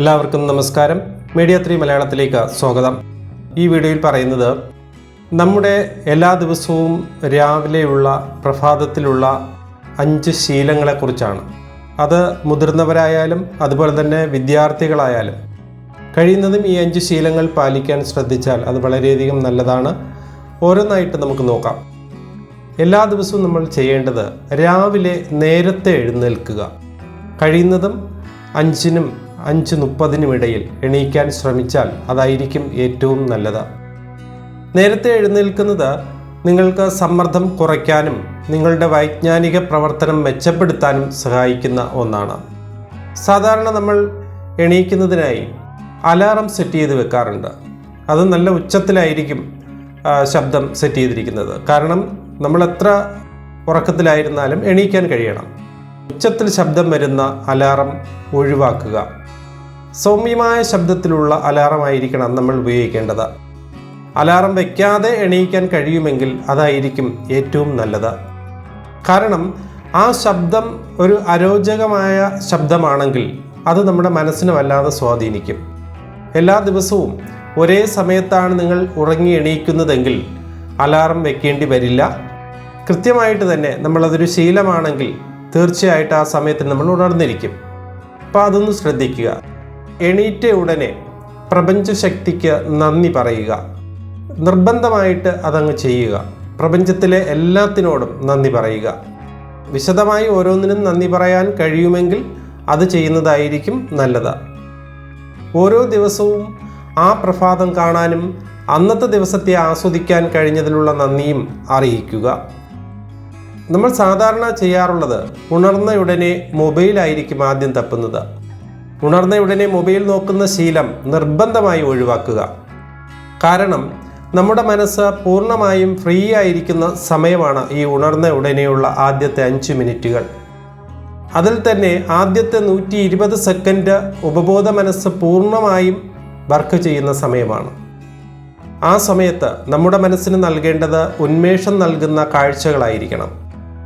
എല്ലാവർക്കും നമസ്കാരം. Media three മലയാളത്തിലേക്ക് സ്വാഗതം. ഈ വീഡിയോയിൽ പറയുന്നത് നമ്മുടെ എല്ലാ ദിവസവും രാവിലെയുള്ള പ്രഭാതത്തിലുള്ള അഞ്ച് ശീലങ്ങളെക്കുറിച്ചാണ്. അത് മുതിർന്നവരായാലും അതുപോലെ തന്നെ വിദ്യാർത്ഥികളായാലും. കഴിയുന്നതും ഈ അഞ്ച് ശീലങ്ങൾ പാലിക്കാൻ ശ്രദ്ധിച്ചാൽ അത് വളരെയധികം നല്ലതാണ്. ഓരോന്നായിട്ട് നമുക്ക് നോക്കാം. എല്ലാ ദിവസവും നമ്മൾ ചെയ്യേണ്ടത് രാവിലെ നേരത്തെ എഴുന്നേൽക്കുക. കഴിയുന്നതും അഞ്ചിനും അഞ്ച് മുപ്പതിനും ഇടയിൽ എണീക്കാൻ ശ്രമിച്ചാൽ അതായിരിക്കും ഏറ്റവും നല്ലത്. നേരത്തെ എഴുന്നേൽക്കുന്നത് നിങ്ങൾക്ക് സമ്മർദ്ദം കുറയ്ക്കാനും നിങ്ങളുടെ വൈജ്ഞാനിക പ്രവർത്തനം മെച്ചപ്പെടുത്താനും സഹായിക്കുന്ന ഒന്നാണ്. സാധാരണ നമ്മൾ എണീക്കുന്നതിനായി അലാറം സെറ്റ് ചെയ്ത് വെക്കാറുണ്ട്. അത് നല്ല ഉച്ചത്തിലായിരിക്കും ശബ്ദം സെറ്റ് ചെയ്തിരിക്കുന്നത്. കാരണം നമ്മൾ എത്ര ഉറക്കത്തിലായിരുന്നാലും എണീക്കാൻ കഴിയണം. ഉച്ചത്തിൽ ശബ്ദം വരുന്ന അലാറം ഒഴിവാക്കുക. സൗമ്യമായ ശബ്ദത്തിലുള്ള അലാറം ആയിരിക്കണം നമ്മൾ ഉപയോഗിക്കേണ്ടത്. അലാറം വയ്ക്കാതെ എണീക്കാൻ കഴിയുമെങ്കിൽ അതായിരിക്കും ഏറ്റവും നല്ലത്. കാരണം ആ ശബ്ദം ഒരു അരോചകമായ ശബ്ദമാണെങ്കിൽ അത് നമ്മുടെ മനസ്സിനെ വല്ലാതെ സ്വാധീനിക്കും. എല്ലാ ദിവസവും ഒരേ സമയത്താണ് നിങ്ങൾ ഉറങ്ങി എണീക്കുന്നതെങ്കിൽ അലാറം വെക്കേണ്ടി വരില്ല. കൃത്യമായിട്ട് തന്നെ നമ്മളതൊരു ശീലമാണെങ്കിൽ തീർച്ചയായിട്ടും ആ സമയത്ത് നമ്മൾ ഉണർന്നിരിക്കും. അപ്പോൾ അതൊന്ന് ശ്രദ്ധിക്കുക. എണീറ്റ ഉടനെ പ്രപഞ്ചശക്തിക്ക് നന്ദി പറയുക. നിർബന്ധമായിട്ട് അതങ്ങ് ചെയ്യുക. പ്രപഞ്ചത്തിലെ എല്ലാത്തിനോടും നന്ദി പറയുക. വിശദമായി ഓരോന്നിനും നന്ദി പറയാൻ കഴിയുമെങ്കിൽ അത് ചെയ്യുന്നതായിരിക്കും നല്ലത്. ഓരോ ദിവസവും ആ പ്രഭാതം കാണാനും അന്നത്തെ ദിവസത്തെ ആസ്വദിക്കാൻ കഴിഞ്ഞതിലുള്ള നന്ദിയും അറിയിക്കുക. നമ്മൾ സാധാരണ ചെയ്യാറുള്ളത് ഉണർന്ന ഉടനെ മൊബൈലായിരിക്കും ആദ്യം തപ്പുന്നത്. ഉണർന്ന ഉടനെ മൊബൈൽ നോക്കുന്ന ശീലം നിർബന്ധമായി ഒഴിവാക്കുക. കാരണം നമ്മുടെ മനസ്സ് പൂർണമായും ഫ്രീ ആയിരിക്കുന്ന സമയമാണ് ഈ ഉണർന്ന ഉടനെയുള്ള ആദ്യത്തെ അഞ്ച് മിനിറ്റുകൾ. അതിൽ തന്നെ ആദ്യത്തെ നൂറ്റി ഇരുപത് സെക്കൻഡ് ഉപബോധ മനസ്സ് പൂർണമായും വർക്ക് ചെയ്യുന്ന സമയമാണ്. ആ സമയത്ത് നമ്മുടെ മനസ്സിന് നൽകേണ്ടത് ഉന്മേഷം നൽകുന്ന കാഴ്ചകളായിരിക്കണം.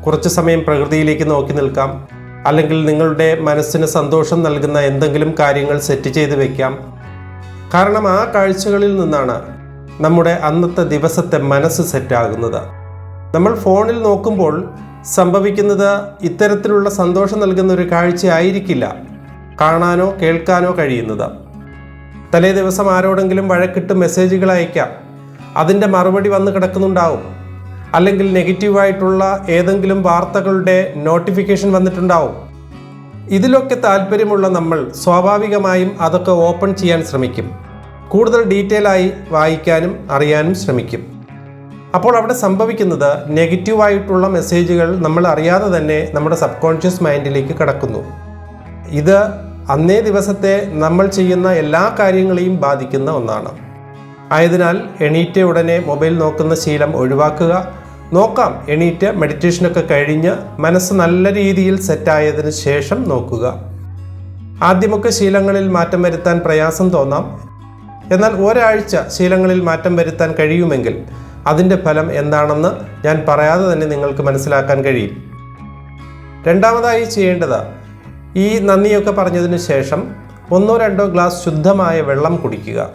കുറച്ച് സമയം പ്രകൃതിയിലേക്ക് നോക്കി നിൽക്കാം. അല്ലെങ്കിൽ നിങ്ങളുടെ മനസ്സിന് സന്തോഷം നൽകുന്ന എന്തെങ്കിലും കാര്യങ്ങൾ സെറ്റ് ചെയ്ത് വെക്കാം. കാരണം ആ കാഴ്ചകളിൽ നിന്നാണ് നമ്മുടെ അന്നത്തെ ദിവസത്തെ മനസ്സ് സെറ്റാകുന്നത് നമ്മൾ ഫോണിൽ നോക്കുമ്പോൾ സംഭവിക്കുന്നത് ഇത്തരത്തിലുള്ള സന്തോഷം നൽകുന്ന ഒരു കാഴ്ച ആയിരിക്കില്ല. കാണാനോ കേൾക്കാനോ കഴിയുന്നത്. തലേ ദിവസം ആരോടെങ്കിലും വഴക്കിട്ട് മെസ്സേജുകൾ അയക്കാം. അതിന്റെ മറുപടി വന്ന് കിടക്കുന്നുണ്ടാവും. അല്ലെങ്കിൽ നെഗറ്റീവായിട്ടുള്ള ഏതെങ്കിലും വാർത്തകളുടെ നോട്ടിഫിക്കേഷൻ വന്നിട്ടുണ്ടാവും. ഇതിലൊക്കെ താല്പര്യമുള്ള നമ്മൾ സ്വാഭാവികമായും അതൊക്കെ ഓപ്പൺ ചെയ്യാൻ ശ്രമിക്കും. കൂടുതൽ ഡീറ്റെയിൽ ആയി വായിക്കാനും അറിയാനും ശ്രമിക്കും. അപ്പോൾ അവിടെ സംഭവിക്കുന്നത് നെഗറ്റീവായിട്ടുള്ള മെസ്സേജുകൾ നമ്മൾ അറിയാതെ തന്നെ നമ്മുടെ സബ് കോൺഷ്യസ് മൈൻഡിലേക്ക് കടക്കുന്നു. ഇത് അന്നേ ദിവസത്തെ നമ്മൾ ചെയ്യുന്ന എല്ലാ കാര്യങ്ങളെയും ബാധിക്കുന്ന ഒന്നാണ്. ആയതിനാൽ എണീറ്റ ഉടനെ മൊബൈൽ നോക്കുന്ന ശീലം ഒഴിവാക്കുക നോക്കാം. എണീറ്റ് മെഡിറ്റേഷനൊക്കെ കഴിഞ്ഞ് മനസ്സ് നല്ല രീതിയിൽ സെറ്റായതിന് ശേഷം നോക്കുക. ആദ്യമൊക്കെ ശീലങ്ങളിൽ മാറ്റം വരുത്താൻ പ്രയാസം തോന്നാം. എന്നാൽ ഒരാഴ്ച ശീലങ്ങളിൽ മാറ്റം വരുത്താൻ കഴിയുമെങ്കിൽ അതിന്റെ ഫലം എന്താണെന്ന് ഞാൻ പറയാതെ തന്നെ നിങ്ങൾക്ക് മനസ്സിലാക്കാൻ കഴിയും. രണ്ടാമതായി ചെയ്യേണ്ടത് ഈ നന്ദിയൊക്കെ പറഞ്ഞതിന് ശേഷം ഒന്നോ രണ്ടോ ഗ്ലാസ് ശുദ്ധമായ വെള്ളം കുടിക്കുക.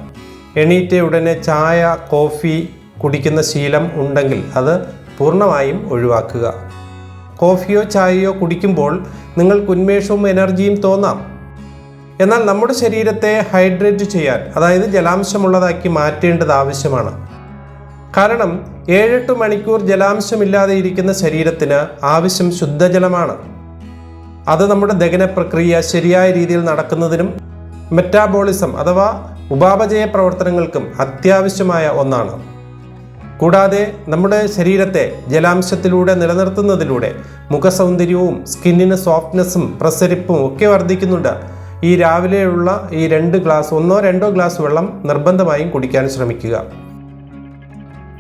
എണീറ്റ ഉടനെ ചായ കോഫി കുടിക്കുന്ന ശീലം ഉണ്ടെങ്കിൽ അത് പൂർണമായും ഒഴിവാക്കുക. കോഫിയോ ചായയോ കുടിക്കുമ്പോൾ നിങ്ങൾക്ക് ഉന്മേഷവും എനർജിയും തോന്നാം. എന്നാൽ നമ്മുടെ ശരീരത്തെ ഹൈഡ്രേറ്റ് ചെയ്യാൻ അതായത് ജലാംശമുള്ളതാക്കി മാറ്റേണ്ടത് ആവശ്യമാണ്. കാരണം ഏഴെട്ട് മണിക്കൂർ ജലാംശമില്ലാതെ ഇരിക്കുന്ന ശരീരത്തിന് ആവശ്യം ശുദ്ധജലമാണ്. അത് നമ്മുടെ ദഹന പ്രക്രിയ ശരിയായ രീതിയിൽ നടക്കുന്നതിനും മെറ്റാബോളിസം അഥവാ ഉപാപചയ പ്രവർത്തനങ്ങൾക്കും അത്യാവശ്യമായ ഒന്നാണ്. കൂടാതെ നമ്മുടെ ശരീരത്തെ ജലാംശത്തിലൂടെ നിലനിർത്തുന്നതിലൂടെ മുഖസൗന്ദര്യവും സ്കിന്നിന് സോഫ്റ്റ്നെസ്സും പ്രസരിപ്പും ഒക്കെ വർദ്ധിക്കുന്നുണ്ട്. ഈ രാവിലെയുള്ള ഈ രണ്ട് ഗ്ലാസ് ഒന്നോ രണ്ടോ ഗ്ലാസ് വെള്ളം നിർബന്ധമായും കുടിക്കാൻ ശ്രമിക്കുക.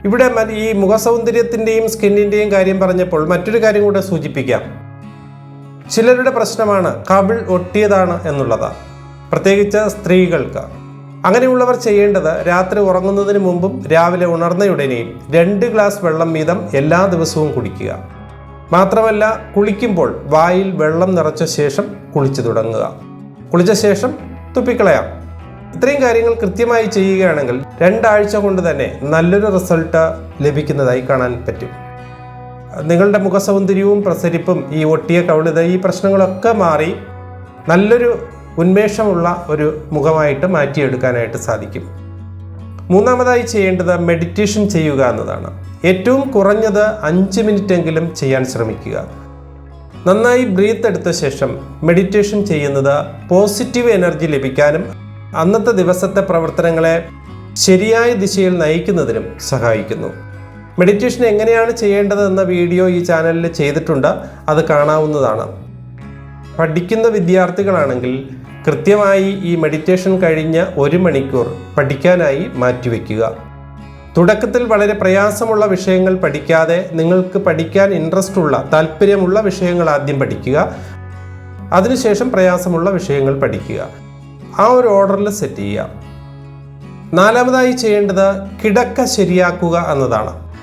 ഇവിടെ ഈ മുഖസൗന്ദര്യത്തിന്റെയും സ്കിന്നിന്റെയും കാര്യം പറഞ്ഞപ്പോൾ മറ്റൊരു കാര്യം കൂടെ സൂചിപ്പിക്കാം. ചിലരുടെ പ്രശ്നമാണ് കവിൾ ഒട്ടിയതാണ് എന്നുള്ളത് പ്രത്യേകിച്ച് സ്ത്രീകൾക്ക്. അങ്ങനെയുള്ളവർ ചെയ്യേണ്ടത് രാത്രി ഉറങ്ങുന്നതിന് മുമ്പും രാവിലെ ഉണർന്നയുടനെയും രണ്ട് ഗ്ലാസ് വെള്ളം വീതം എല്ലാ ദിവസവും കുടിക്കുക. മാത്രമല്ല കുളിക്കുമ്പോൾ വായിൽ വെള്ളം നിറച്ച ശേഷം കുളിച്ചു തുടങ്ങുക. കുളിച്ച ശേഷം തുപ്പിക്കളയാം. ഇത്രയും കാര്യങ്ങൾ കൃത്യമായി ചെയ്യുകയാണെങ്കിൽ രണ്ടാഴ്ച കൊണ്ട് തന്നെ നല്ലൊരു റിസൾട്ട് ലഭിക്കുന്നതായി കാണാൻ പറ്റും. നിങ്ങളുടെ മുഖസൗന്ദര്യവും പ്രസരിപ്പും ഈ ഒട്ടിയ കവിളിത ഈ പ്രശ്നങ്ങളൊക്കെ മാറി നല്ലൊരു ഉന്മേഷമുള്ള ഒരു മുഖമായിട്ട് മാറ്റിയെടുക്കാനായിട്ട് സാധിക്കും. മൂന്നാമതായി ചെയ്യേണ്ടത് മെഡിറ്റേഷൻ ചെയ്യുക എന്നതാണ്. ഏറ്റവും കുറഞ്ഞത് അഞ്ച് മിനിറ്റെങ്കിലും ചെയ്യാൻ ശ്രമിക്കുക. നന്നായി ബ്രീത്ത് എടുത്ത ശേഷം മെഡിറ്റേഷൻ ചെയ്യുന്നത് പോസിറ്റീവ് എനർജി ലഭിക്കാനും അന്നത്തെ ദിവസത്തെ പ്രവർത്തനങ്ങളെ ശരിയായ ദിശയിൽ നയിക്കുന്നതിനും സഹായിക്കുന്നു. മെഡിറ്റേഷൻ എങ്ങനെയാണ് ചെയ്യേണ്ടതെന്ന വീഡിയോ ഈ ചാനലിൽ ചെയ്തിട്ടുണ്ട്. അത് കാണാവുന്നതാണ്. പഠിക്കുന്ന വിദ്യാർത്ഥികളാണെങ്കിൽ കൃത്യമായി ഈ മെഡിറ്റേഷൻ കഴിഞ്ഞ ഒരു മണിക്കൂർ പഠിക്കാനായി മാറ്റിവെക്കുക. തുടക്കത്തിൽ വളരെ പ്രയാസമുള്ള വിഷയങ്ങൾ പഠിക്കാതെ നിങ്ങൾക്ക് പഠിക്കാൻ ഇൻട്രസ്റ്റ് ഉള്ള താല്പര്യമുള്ള വിഷയങ്ങൾ ആദ്യം പഠിക്കുക. അതിനുശേഷം പ്രയാസമുള്ള വിഷയങ്ങൾ പഠിക്കുക. ആ ഒരു ഓർഡറിൽ സെറ്റ് ചെയ്യുക. നാലാമതായി ചെയ്യേണ്ടത് കിടക്ക ശരിയാക്കുക എന്നതാണ്.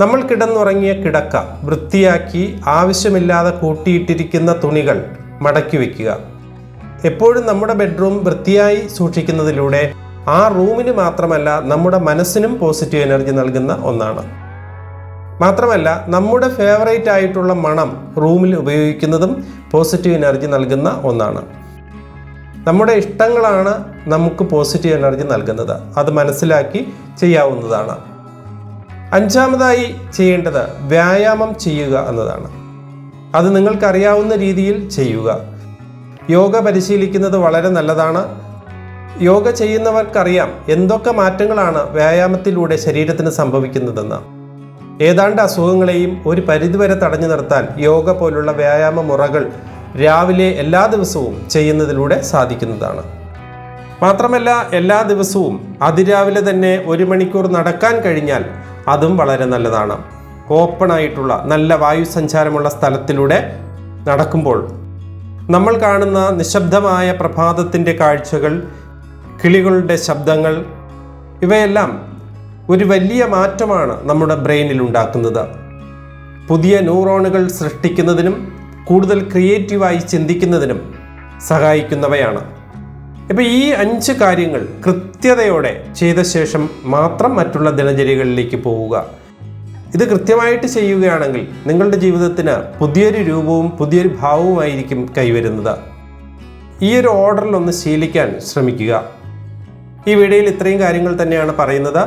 നമ്മൾ കിടന്നുറങ്ങിയ കിടക്ക വൃത്തിയാക്കി ആവശ്യമില്ലാതെ കൂട്ടിയിട്ടിരിക്കുന്ന തുണികൾ മടക്കി വയ്ക്കുക എപ്പോഴും നമ്മുടെ ബെഡ്റൂം വൃത്തിയായി സൂക്ഷിക്കുന്നതിലൂടെ ആ റൂമിന് മാത്രമല്ല നമ്മുടെ മനസ്സിനും പോസിറ്റീവ് എനർജി നൽകുന്ന ഒന്നാണ്. മാത്രമല്ല നമ്മുടെ ഫേവറേറ്റ് ആയിട്ടുള്ള മണം റൂമിൽ ഉപയോഗിക്കുന്നതും പോസിറ്റീവ് എനർജി നൽകുന്ന ഒന്നാണ്. നമ്മുടെ ഇഷ്ടങ്ങളാണ് നമുക്ക് പോസിറ്റീവ് എനർജി നൽകുന്നത്. അത് മനസ്സിലാക്കി ചെയ്യാവുന്നതാണ്. അഞ്ചാമതായി ചെയ്യേണ്ടത് വ്യായാമം ചെയ്യുക എന്നതാണ്. അത് നിങ്ങൾക്കറിയാവുന്ന രീതിയിൽ ചെയ്യുക. യോഗ പരിശീലിക്കുന്നത് വളരെ നല്ലതാണ്. യോഗ ചെയ്യുന്നവർക്കറിയാം എന്തൊക്കെ മാറ്റങ്ങളാണ് വ്യായാമത്തിലൂടെ ശരീരത്തിന് സംഭവിക്കുന്നതെന്ന്. ഏതാണ്ട് അസുഖങ്ങളെയും ഒരു പരിധിവരെ തടഞ്ഞു നിർത്താൻ യോഗ പോലുള്ള വ്യായാമ മുറകൾ രാവിലെ എല്ലാ ദിവസവും ചെയ്യുന്നതിലൂടെ സാധിക്കുന്നതാണ്. മാത്രമല്ല എല്ലാ ദിവസവും അതിരാവിലെ തന്നെ ഒരു മണിക്കൂർ നടക്കാൻ കഴിഞ്ഞാൽ അതും വളരെ നല്ലതാണ്. ഓപ്പൺ ആയിട്ടുള്ള നല്ല വായു സഞ്ചാരമുള്ള സ്ഥലത്തിലൂടെ നടക്കുമ്പോൾ നമ്മൾ കാണുന്ന നിശബ്ദമായ പ്രഭാതത്തിന്റെ കാഴ്ചകൾ കിളികളുടെ ശബ്ദങ്ങൾ ഇവയെല്ലാം ഒരു വലിയ മാറ്റമാണ് നമ്മുടെ ബ്രെയിനിൽ ഉണ്ടാക്കുന്നത്. പുതിയ ന്യൂറോണുകൾ സൃഷ്ടിക്കുന്നതിനും കൂടുതൽ ക്രിയേറ്റീവായി ചിന്തിക്കുന്നതിനും സഹായിക്കുന്നവയാണ്. ഇപ്പം ഈ അഞ്ച് കാര്യങ്ങൾ കൃത്യതയോടെ ചെയ്ത ശേഷം മാത്രം മറ്റുള്ള ദിനചര്യകളിലേക്ക് പോവുക. ഇത് കൃത്യമായിട്ട് ചെയ്യുകയാണെങ്കിൽ നിങ്ങളുടെ ജീവിതത്തിന് പുതിയൊരു രൂപവും പുതിയൊരു ഭാവവുമായിരിക്കും കൈവരുന്നത്. ഈ ഒരു ഓർഡറിൽ ഒന്ന് ശീലിക്കാൻ ശ്രമിക്കുക. ഈ വീഡിയോയിൽ ഇത്രയും കാര്യങ്ങൾ തന്നെയാണ് പറയുന്നത്.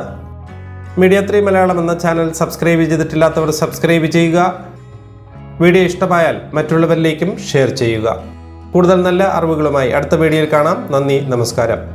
മീഡിയ ത്രീ മലയാളം എന്ന ചാനൽ സബ്സ്ക്രൈബ് ചെയ്തിട്ടില്ലാത്തവർ സബ്സ്ക്രൈബ് ചെയ്യുക. വീഡിയോ ഇഷ്ടമായാൽ മറ്റുള്ളവരിലേക്കും ഷെയർ ചെയ്യുക. കൂടുതൽ നല്ല അറിവുകളുമായി അടുത്ത വീഡിയോയിൽ കാണാം. നന്ദി നമസ്കാരം.